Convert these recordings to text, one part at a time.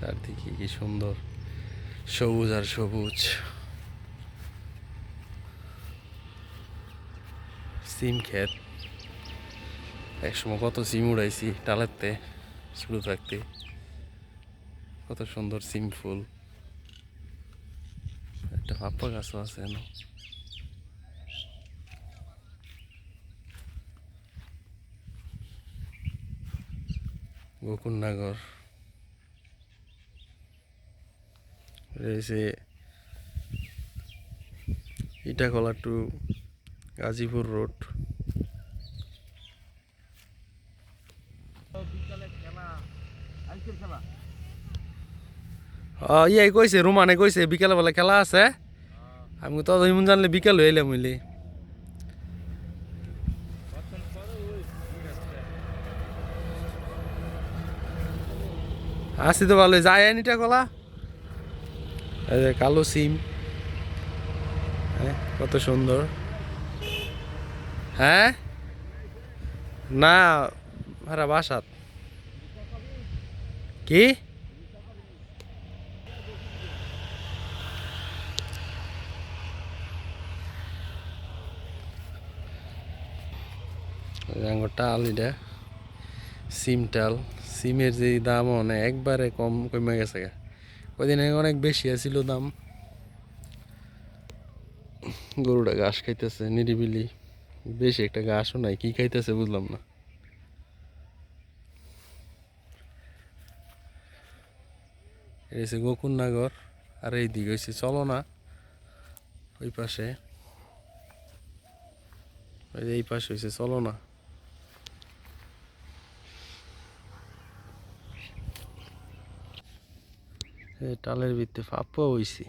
চারদিকে কি সুন্দর সবুজ আর সবুজ। সিম ক্ষেত। একসময় কত সিম উড়াইছি টালেতে শুরু থাকতে। কত সুন্দর সিম ফুল। একটা পাপ্পা গাছও আছে না গোকুলনগর। রয়েছে ইটাখোলা টু গাজীপুর রোড। ইয়ে কইছে রুমানে কইছে বিকেলে বেলা খেলা আছে। আমি তো ইমন জানলে বিকেল হয়ে এলাম হইলে আসি তো ভালো, যায় নিটা কলা কালো সিম। হ্যাঁ, কত সুন্দর। হ্যাঁ? না ভাড়া বাসাত। কি? টাল এটা। সিম টাল। সিমের যে দাম অনেক একবারে কম কমে গেছে গা। আগে অনেক বেশি আছিল দাম। গরুটা ঘাস খাইতেছে নিরিবিলি। বেশি একটা ঘাসও নাই কি খাইতেছে বুঝলাম না। এই হচ্ছে গোকুলনগর আর এই দিকে হচ্ছে চলো না ওই পাশে। ওই এই পাশে হয়েছে চলো না এই টালের ভিতরে ফাপ্পা হইছে।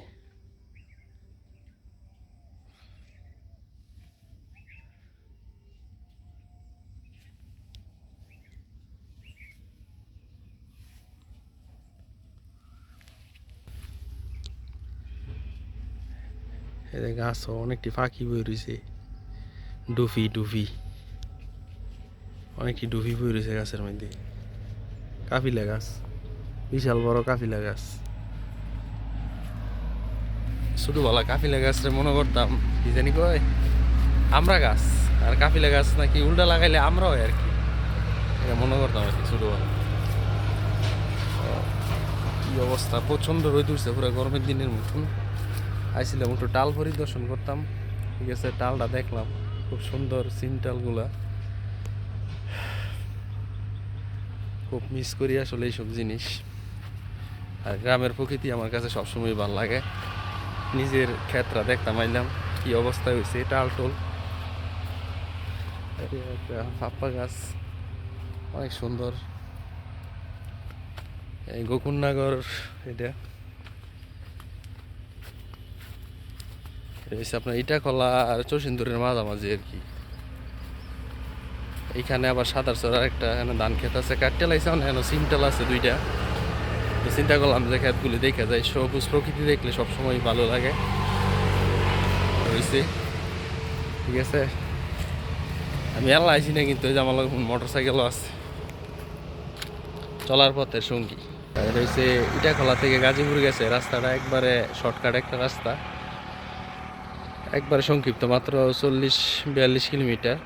এদের গাছ অনেকটি ফাঁকি বই রয়েছে ডুফি ডুফি। অনেকটি ডুফি বই রয়েছে গাছের মধ্যে। কাফিলা গাছ, বিশাল বড় কাফিলা গাছ। ছোটবেলা কাফিলা গাছরে মনে করতাম, কি জানি কয়, আমরা গাছ। আর কাফিলা গাছ নাকি উল্টা লাগাইলে আমরা আর কি। মনে করতাম আর কি ছোটবেলা কি অবস্থা? প্রচণ্ড রোদ উঠছে, পুরো গরমের দিনের মতন। আইছিলাম একটু টাল পরিদর্শন করতাম। ঠিক আছে টালটা দেখলাম, খুব সুন্দর সিম টালগুলা খুব মিস করি আসলে এইসব জিনিস। আর গ্রামের প্রকৃতি আমার কাছে সবসময় ভালো লাগে। নিজের ক্ষেত্রা দেখতাম, আইলাম কি অবস্থা হয়েছে টাল টোল ফাপ্পা গাছ, অনেক সুন্দর। এই গোকুলনগর, এটা। হচ্ছে আপনার ইটাখলা আর চৌসিন্দুরের মাঝামাঝি আর কি। এইখানে আবার সাদার চড়ার একটা ধান ক্ষেত আছে কাটতে লাগছে এখানে সিমটাল আছে দুইটা। তো চিন্তা করলাম যে ক্ষেতগুলি দেখা যায় সবুজ প্রকৃতি দেখলে সবসময় ভালো লাগে। ঠিক আছে? আমি এলা আইছি না কিন্তু আমার মোটর সাইকেলও আছে। চলার পথে সঙ্গী। আর হয়েছে ইটাখলা থেকে গাজীপুর গেছে, রাস্তাটা একবারে শর্টকাট একটা রাস্তা। একবারে সংক্ষিপ্ত, মাত্র চল্লিশ, বিয়াল্লিশ কিলোমিটার।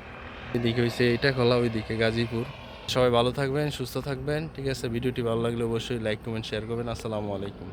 এদিকে হয়েছে এটা খোলা ওইদিকে গাজীপুর। সবাই ভালো থাকবেন, সুস্থ থাকবেন। ঠিক আছে, ভিডিওটি ভালো লাগলে অবশ্যই লাইক কমেন্ট শেয়ার করবেন। আসসালামু আলাইকুম।